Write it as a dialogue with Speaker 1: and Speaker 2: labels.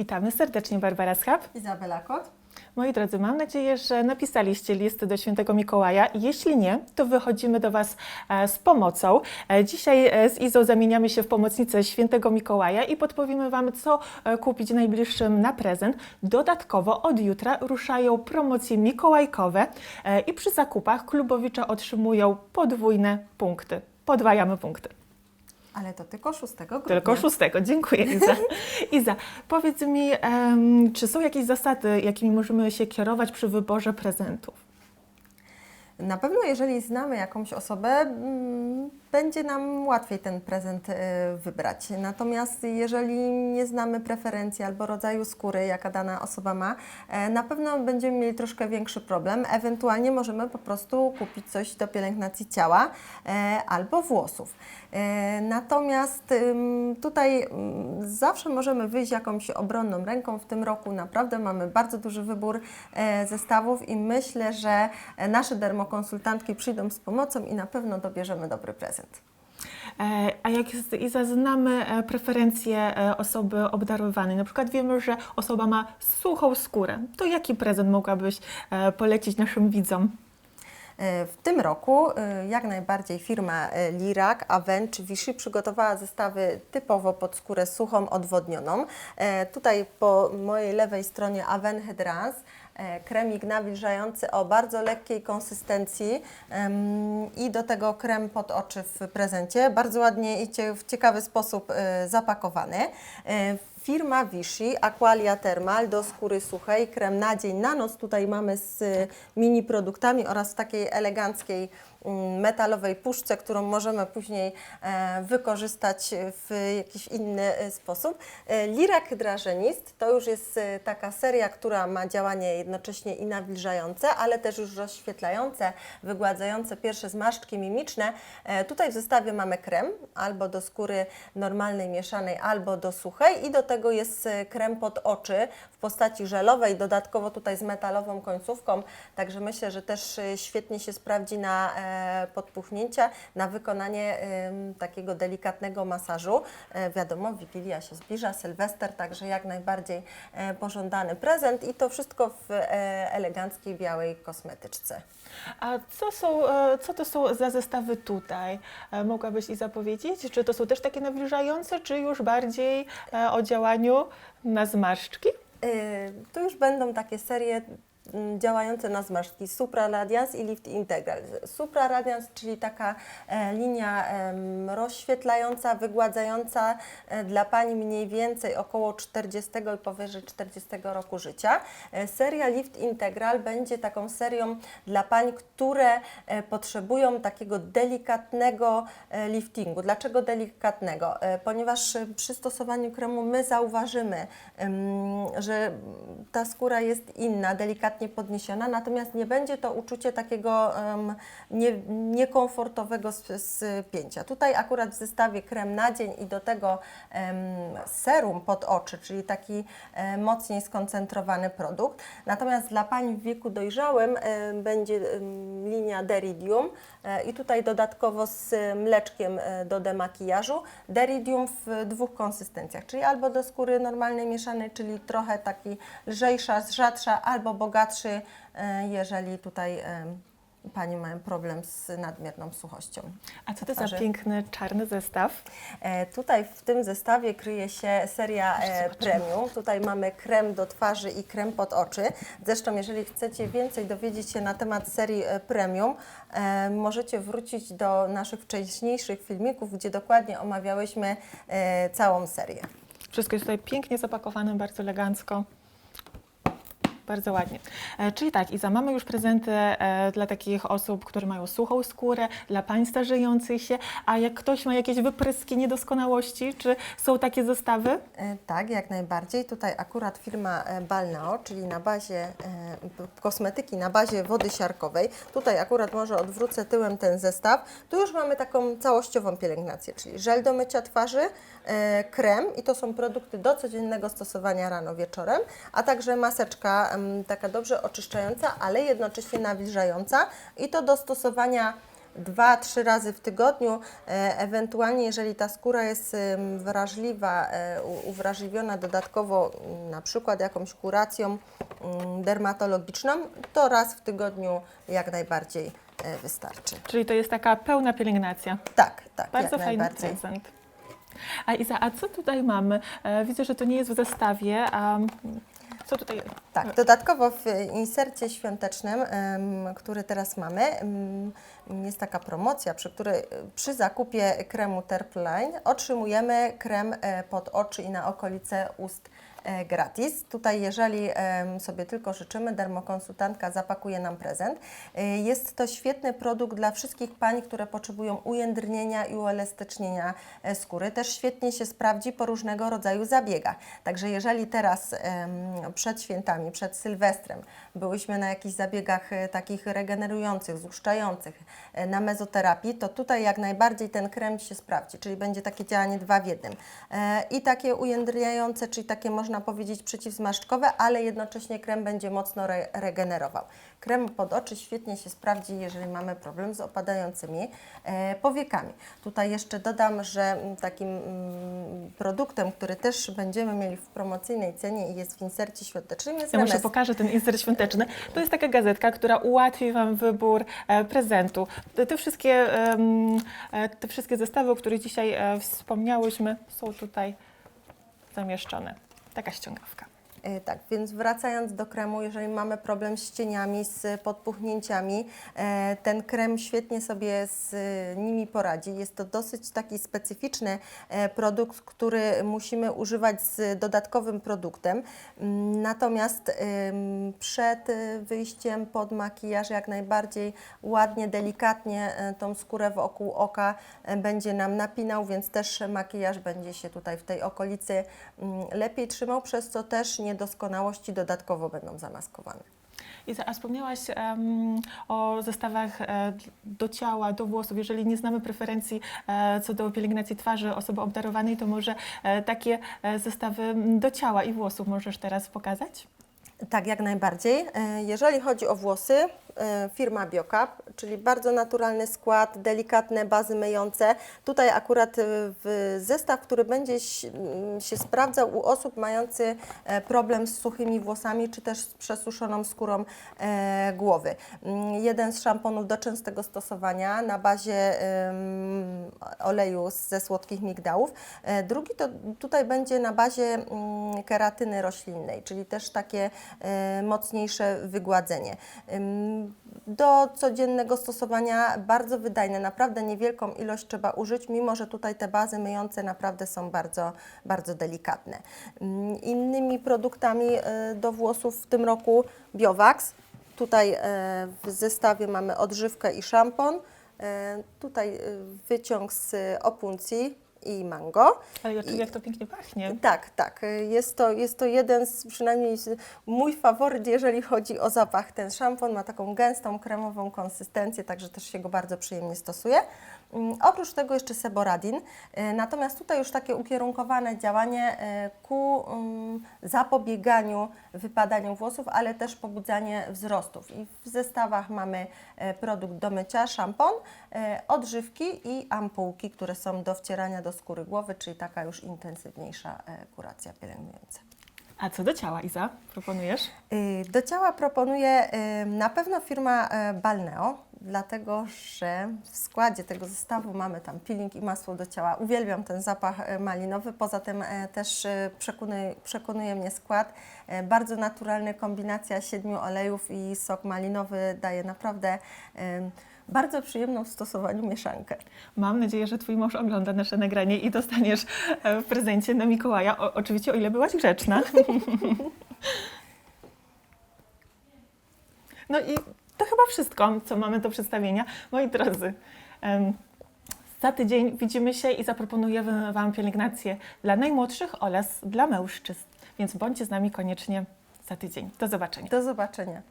Speaker 1: Witamy serdecznie, Barbara Schab.
Speaker 2: Izabela Kot.
Speaker 1: Moi drodzy, mam nadzieję, że napisaliście listy do świętego Mikołaja. Jeśli nie, to wychodzimy do Was e, z pomocą. E, Dzisiaj e, z Izą zamieniamy się w pomocnicę świętego Mikołaja i podpowiemy Wam, co kupić najbliższym na prezent. Dodatkowo od jutra ruszają promocje mikołajkowe i przy zakupach klubowicze otrzymują podwójne punkty. Podwajamy punkty.
Speaker 2: Ale to tylko 6 grudnia.
Speaker 1: Tylko szóstego. Dziękuję, Iza. Iza, powiedz mi, em, czy są jakieś zasady, jakimi możemy się kierować przy wyborze prezentów?
Speaker 2: Na pewno jeżeli znamy jakąś osobę, mm, będzie nam łatwiej ten prezent y, wybrać. Natomiast jeżeli nie znamy preferencji albo rodzaju skóry, jaka dana osoba ma, e, na pewno będziemy mieli troszkę większy problem. Ewentualnie możemy po prostu kupić coś do pielęgnacji ciała e, albo włosów. E, Natomiast tutaj zawsze możemy wyjść jakąś obronną ręką. W tym roku naprawdę mamy bardzo duży wybór zestawów i myślę, że nasze dermokonsultantki przyjdą z pomocą i na pewno dobierzemy dobry prezent.
Speaker 1: E, A jak z Iza znamy e, preferencje e, osoby obdarowanej, na przykład wiemy, że osoba ma suchą skórę, to jaki prezent mogłabyś polecić naszym widzom?
Speaker 2: W tym roku jak najbardziej firma Lirak, Aven czy Vichy przygotowała zestawy typowo pod skórę suchą, odwodnioną. Tutaj po mojej lewej stronie Aven Hydrans, kremik nawilżający o bardzo lekkiej konsystencji i do tego krem pod oczy w prezencie, bardzo ładnie i w ciekawy sposób e, zapakowany. Firma Vichy Aqualia Thermal do skóry suchej, krem na dzień, na noc. Tutaj mamy z mini produktami oraz w takiej eleganckiej mm, metalowej puszce, którą możemy później e, wykorzystać w jakiś inny e, sposób. E, Lirak Hydrażenist to już jest taka seria, która ma działanie jednocześnie i nawilżające, ale też już rozświetlające, wygładzające pierwsze zmarszczki mimiczne. Tutaj w zestawie mamy krem albo do skóry normalnej, mieszanej, albo do suchej i do tego jest e, krem pod oczy w postaci żelowej, dodatkowo tutaj z metalową końcówką, także myślę, że też e, świetnie się sprawdzi na e, podpuchnięcia, na wykonanie takiego delikatnego masażu. Wiadomo, Wigilia się zbliża, Sylwester, także jak najbardziej pożądany prezent i to wszystko w eleganckiej białej kosmetyczce.
Speaker 1: A co, są, co to są za zestawy tutaj? Mogłabyś Iza powiedzieć? Czy to są też takie nawilżające, czy już bardziej e, o działaniu na zmarszczki?
Speaker 2: Y, To już będą takie serie działające na zmarszczki Supra Radiance i Lift Integral. Supra Radiance, czyli taka e, linia rozświetlająca, wygładzająca e, dla Pani mniej więcej około 40 i powyżej 40 roku życia. E, seria Lift Integral będzie taką serią dla Pań, które potrzebują takiego delikatnego liftingu. Dlaczego delikatnego? Ponieważ przy stosowaniu kremu my zauważymy, że ta skóra jest inna, delikatnie podniesiona, natomiast nie będzie to uczucie takiego em, nie, niekomfortowego spięcia. Tutaj akurat w zestawie krem na dzień i do tego em, serum pod oczy, czyli taki e, mocniej skoncentrowany produkt. Natomiast dla pań w wieku dojrzałym e, będzie em, linia Deridium e, i tutaj dodatkowo z mleczkiem e, do demakijażu. Deridium w dwóch konsystencjach, czyli albo do skóry normalnej mieszanej, czyli trochę taki lżejsza, rzadsza, albo bogatszy, e, jeżeli tutaj e, Panie mają problem z nadmierną suchością.
Speaker 1: A co to za
Speaker 2: twarzy.
Speaker 1: piękny czarny zestaw?
Speaker 2: E, Tutaj w tym zestawie kryje się seria e, premium. Tutaj mamy krem do twarzy i krem pod oczy. Zresztą, jeżeli chcecie więcej dowiedzieć się na temat serii e, premium, e, możecie wrócić do naszych wcześniejszych filmików, gdzie dokładnie omawiałyśmy e, całą serię.
Speaker 1: Wszystko jest tutaj pięknie zapakowane, bardzo elegancko. Bardzo ładnie. E, czyli tak, Iza, mamy już prezenty e, dla takich osób, które mają suchą skórę, dla pań starzejących się, a jak ktoś ma jakieś wypryski niedoskonałości, czy są takie zestawy?
Speaker 2: E, Tak, jak najbardziej. Tutaj akurat firma Balneo, czyli na bazie kosmetyki na bazie wody siarkowej. Tutaj akurat może odwrócę tyłem ten zestaw. Tu już mamy taką całościową pielęgnację, czyli żel do mycia twarzy, krem i to są produkty do codziennego stosowania rano wieczorem, a także maseczka taka dobrze oczyszczająca, ale jednocześnie nawilżająca i to do stosowania dwa, trzy razy w tygodniu. E, Ewentualnie, jeżeli ta skóra jest wrażliwa, e, uwrażliwiona dodatkowo m, na przykład jakąś kuracją mm, dermatologiczną, to raz w tygodniu jak najbardziej e, wystarczy.
Speaker 1: Czyli to jest taka pełna pielęgnacja.
Speaker 2: Tak, tak,
Speaker 1: Bardzo
Speaker 2: jak
Speaker 1: fajny prezent. A Iza, a co tutaj mamy? Widzę, że to nie jest w zestawie. A mm, co tutaj?
Speaker 2: Tak, dodatkowo w insercie świątecznym, który teraz mamy, jest taka promocja, przy której e, przy zakupie kremu Terpline otrzymujemy krem e, pod oczy i na okolice ust gratis. Tutaj, jeżeli sobie tylko życzymy, dermokonsultantka zapakuje nam prezent. E, Jest to świetny produkt dla wszystkich pań, które potrzebują ujędrnienia i uelastycznienia e, skóry. Też świetnie się sprawdzi po różnego rodzaju zabiegach. Także jeżeli teraz przed świętami, przed Sylwestrem byłyśmy na jakichś zabiegach e, takich regenerujących, złuszczających, e, na mezoterapii, to tutaj jak najbardziej ten krem się sprawdzi, czyli będzie takie działanie dwa w jednym. E, I takie ujędrniające, czyli takie można powiedzieć przeciwzmarszczkowe, ale jednocześnie krem będzie mocno re regenerował. Krem pod oczy świetnie się sprawdzi, jeżeli mamy problem z opadającymi e, powiekami. Tutaj jeszcze dodam, że mm, takim mm, produktem, który też będziemy mieli w promocyjnej cenie i jest w insercie świątecznym jest
Speaker 1: Ja może
Speaker 2: Remes.
Speaker 1: pokażę ten insert świąteczny. To jest taka gazetka, która ułatwi Wam wybór e, prezentu. Te, te, wszystkie, e, te wszystkie zestawy, o których dzisiaj e, wspomniałyśmy, są tutaj zamieszczone. Taka ściągawka.
Speaker 2: E, Tak, więc wracając do kremu, jeżeli mamy problem z cieniami, z podpuchnięciami, e, ten krem świetnie sobie z nimi poradzi. Jest to dosyć taki specyficzny e, produkt, który musimy używać z dodatkowym produktem. Mm, Natomiast przed wyjściem pod makijaż jak najbardziej ładnie, delikatnie tą skórę wokół oka będzie nam napinał, więc też makijaż będzie się tutaj w tej okolicy mm, lepiej trzymał, przez co też niedoskonałości dodatkowo będą zamaskowane.
Speaker 1: Iza, a wspomniałaś em, o zestawach e, do ciała, do włosów. Jeżeli nie znamy preferencji e, co do pielęgnacji twarzy osoby obdarowanej, to może e, takie e, zestawy do ciała i włosów możesz teraz pokazać?
Speaker 2: Tak, jak najbardziej. E, Jeżeli chodzi o włosy, firma Biocap, czyli bardzo naturalny skład, delikatne bazy myjące. Tutaj akurat e, w zestaw, który będzie ś- m, się sprawdzał u osób mających e, problem z suchymi włosami, czy też z przesuszoną skórą e, głowy. Mm, Jeden z szamponów do częstego stosowania na bazie oleju ze słodkich migdałów. E, Drugi to tutaj będzie na bazie mm, keratyny roślinnej, czyli też takie e, mocniejsze wygładzenie. Do codziennego stosowania bardzo wydajne, naprawdę niewielką ilość trzeba użyć, mimo że tutaj te bazy myjące naprawdę są bardzo, bardzo delikatne. Ym, Innymi produktami e, do włosów w tym roku Biowax. Tutaj e, w zestawie mamy odżywkę i szampon. E, Tutaj wyciąg z opuncji i mango.
Speaker 1: Ale jak,
Speaker 2: I-
Speaker 1: jak to pięknie pachnie.
Speaker 2: Tak, tak. Jest to, jest to jeden z, przynajmniej mój faworyt, jeżeli chodzi o zapach. Ten szampon ma taką gęstą, kremową konsystencję, także też się go bardzo przyjemnie stosuje. Mm, Oprócz tego jeszcze seboradin. E, Natomiast tutaj już takie ukierunkowane działanie e, ku mm, zapobieganiu wypadaniu włosów, ale też pobudzanie wzrostów. I w zestawach mamy e, produkt do mycia, szampon, odżywki i ampułki, które są do wcierania do skóry głowy, czyli taka już intensywniejsza kuracja pielęgnująca.
Speaker 1: A co do ciała, Iza, proponujesz?
Speaker 2: Y, Do ciała proponuję y, na pewno firma Balneo, dlatego że w składzie tego zestawu mamy tam peeling i masło do ciała. Uwielbiam ten zapach e, malinowy, poza tym e, też e, przekonuje, przekonuje mnie skład. Bardzo naturalny, kombinacja siedmiu olejów i sok malinowy daje naprawdę bardzo przyjemną w stosowaniu mieszankę.
Speaker 1: Mam nadzieję, że Twój mąż ogląda nasze nagranie i dostaniesz w prezencie na Mikołaja. O, oczywiście, o ile byłaś grzeczna. No i to chyba wszystko, co mamy do przedstawienia. Moi drodzy, za tydzień widzimy się i zaproponujemy Wam pielęgnację dla najmłodszych oraz dla mężczyzn. Więc bądźcie z nami koniecznie za tydzień. Do zobaczenia.
Speaker 2: Do zobaczenia.